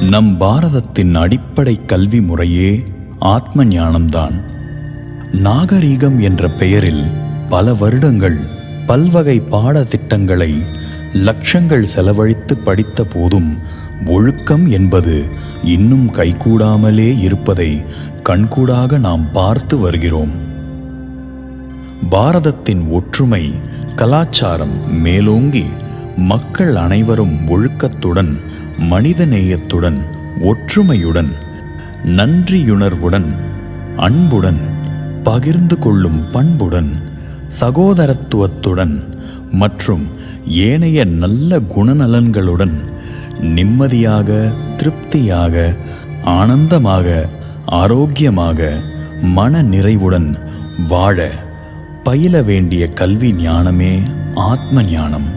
நம் பாரதத்தின் அடிப்படை கல்வி முறையே ஆத்ம ஞானம்தான் நாகரீகம் என்ற பெயரில் பல வருடங்கள் பல்வகை பாடத்திட்டங்களை லட்சங்கள் செலவழித்து படித்த போதும் ஒழுக்கம் என்பது இன்னும் கைகூடாமலே இருப்பதை கண்கூடாக நாம் பார்த்து வருகிறோம். பாரதத்தின் ஒற்றுமை கலாச்சாரம் மேலோங்கி மக்கள் அனைவரும் ஒழுக்கத்துடன் மனிதநேயத்துடன் ஒற்றுமையுடன் நன்றியுணர்வுடன் அன்புடன் பகிர்ந்து கொள்ளும் பண்புடன் சகோதரத்துவத்துடன் மற்றும் ஏனைய நல்ல குணநலன்களுடன் நிம்மதியாக திருப்தியாக ஆனந்தமாக ஆரோக்கியமாக மன நிறைவுடன் வாழ பயில வேண்டிய கல்வி ஞானமே ஆத்ம ஞானம்